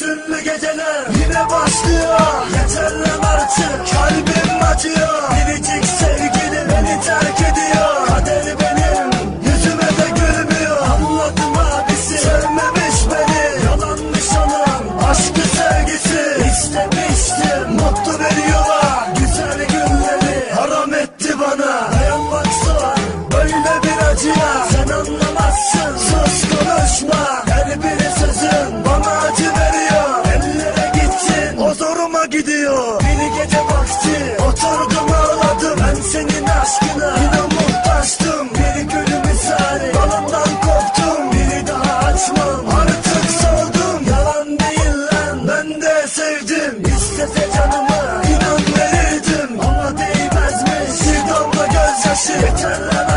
geceler yine başlıyor. Yeter lan artık kalbim acıyor. Biricik sevgili beni terk ediyor. Kader benim yüzüme de gülmüyor. Anladım abisi sevmemiş beni. Yalanmış onun aşkı sevgisi. İstemiştim mutlu veriyorlar bir gece vakti. Oturdum ağladım ben senin aşkına. Yine muhtaçtım bir gülü misali Dalımdan koptum biri daha açmam. Artık soldum yalan değil lan. Ben de sevdim istese canımı. İnan verirdim Ama değmezmiş. Bir damla gözyaşı Yeter lan